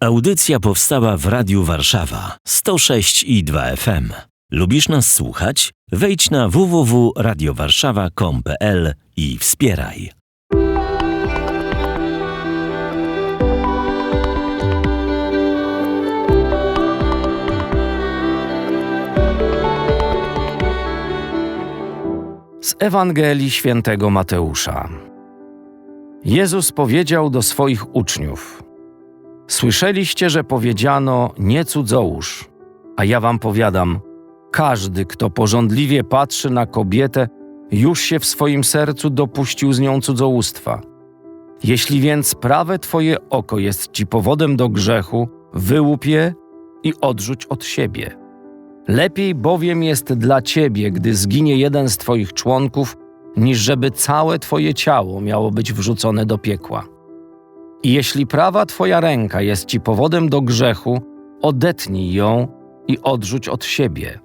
Audycja powstała w Radiu Warszawa 106 i 2 FM. Lubisz nas słuchać? Wejdź na www.radiowarszawa.com.pl i wspieraj. Z Ewangelii Świętego Mateusza. Jezus powiedział do swoich uczniów: Słyszeliście, że powiedziano: Nie cudzołóż, a ja wam powiadam: każdy, kto porządliwie patrzy na kobietę, już się w swoim sercu dopuścił z nią cudzołóstwa. Jeśli więc prawe twoje oko jest ci powodem do grzechu, wyłup je i odrzuć od siebie. Lepiej bowiem jest dla ciebie, gdy zginie jeden z twoich członków, niż żeby całe twoje ciało miało być wrzucone do piekła. I jeśli prawa twoja ręka jest ci powodem do grzechu, odetnij ją i odrzuć od siebie.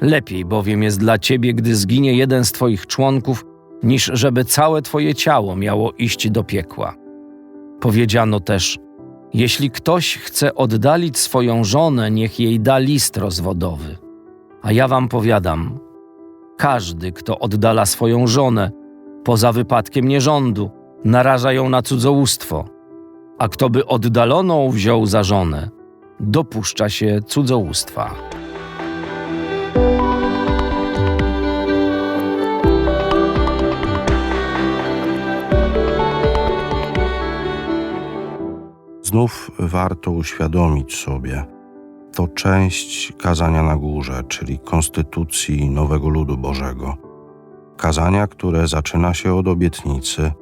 Lepiej bowiem jest dla ciebie, gdy zginie jeden z twoich członków, niż żeby całe twoje ciało miało iść do piekła. Powiedziano też: Jeśli ktoś chce oddalić swoją żonę, niech jej da list rozwodowy. A ja wam powiadam: każdy, kto oddala swoją żonę, poza wypadkiem nierządu, naraża ją na cudzołóstwo, a kto by oddaloną wziął za żonę, dopuszcza się cudzołóstwa. Znów warto uświadomić sobie, to część kazania na górze, czyli konstytucji nowego ludu Bożego. Kazania, które zaczyna się od obietnicy: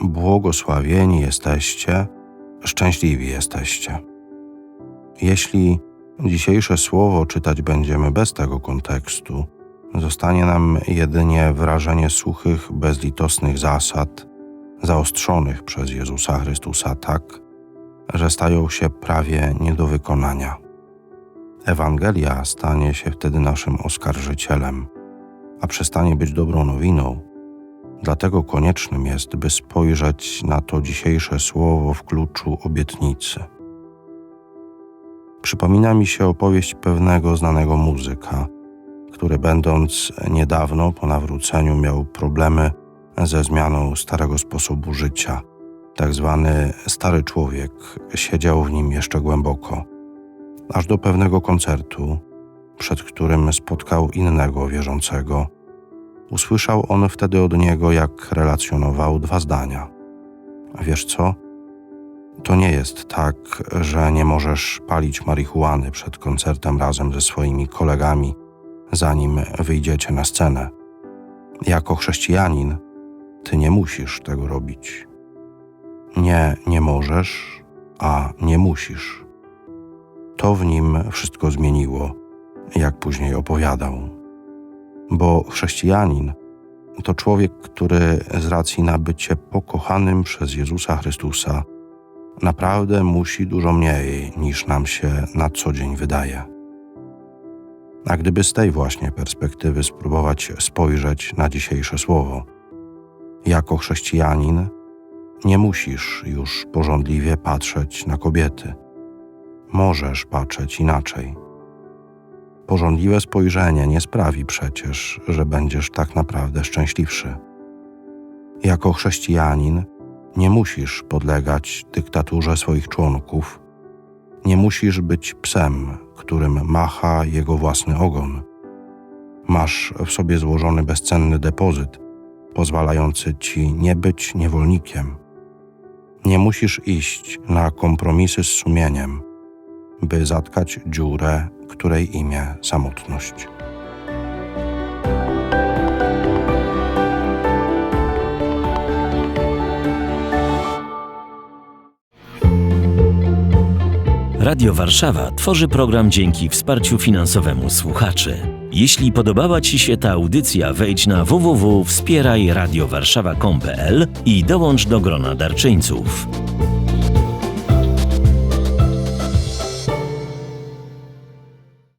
Błogosławieni jesteście, szczęśliwi jesteście. Jeśli dzisiejsze słowo czytać będziemy bez tego kontekstu, zostanie nam jedynie wrażenie suchych, bezlitosnych zasad, zaostrzonych przez Jezusa Chrystusa tak, że stają się prawie nie do wykonania. Ewangelia stanie się wtedy naszym oskarżycielem, a przestanie być dobrą nowiną. Dlatego koniecznym jest, by spojrzeć na to dzisiejsze słowo w kluczu obietnicy. Przypomina mi się opowieść pewnego znanego muzyka, który, będąc niedawno po nawróceniu, miał problemy ze zmianą starego sposobu życia. Tak zwany stary człowiek siedział w nim jeszcze głęboko aż do pewnego koncertu, przed którym spotkał innego wierzącego. Usłyszał on wtedy od niego, jak relacjonował dwa zdania. Wiesz co? To nie jest tak, że nie możesz palić marihuany przed koncertem razem ze swoimi kolegami, zanim wyjdziecie na scenę. Jako chrześcijanin, ty nie musisz tego robić. Nie, nie możesz, a nie musisz to w nim wszystko zmieniło, jak później opowiadał. Bo chrześcijanin to człowiek, który z racji na bycie pokochanym przez Jezusa Chrystusa naprawdę musi dużo mniej niż nam się na co dzień wydaje. A gdyby z tej właśnie perspektywy spróbować spojrzeć na dzisiejsze słowo, jako chrześcijanin nie musisz już porządliwie patrzeć na kobiety możesz patrzeć inaczej. Porządliwe spojrzenie nie sprawi przecież, że będziesz tak naprawdę szczęśliwszy. Jako chrześcijanin nie musisz podlegać dyktaturze swoich członków, nie musisz być psem, którym macha jego własny ogon. Masz w sobie złożony bezcenny depozyt, pozwalający ci nie być niewolnikiem. Nie musisz iść na kompromisy z sumieniem by zatkać dziurę, której imię samotność. Radio Warszawa tworzy program dzięki wsparciu finansowemu słuchaczy. Jeśli podobała Ci się ta audycja, wejdź na www.wspierajradiowarszawa.com.pl i dołącz do grona darczyńców.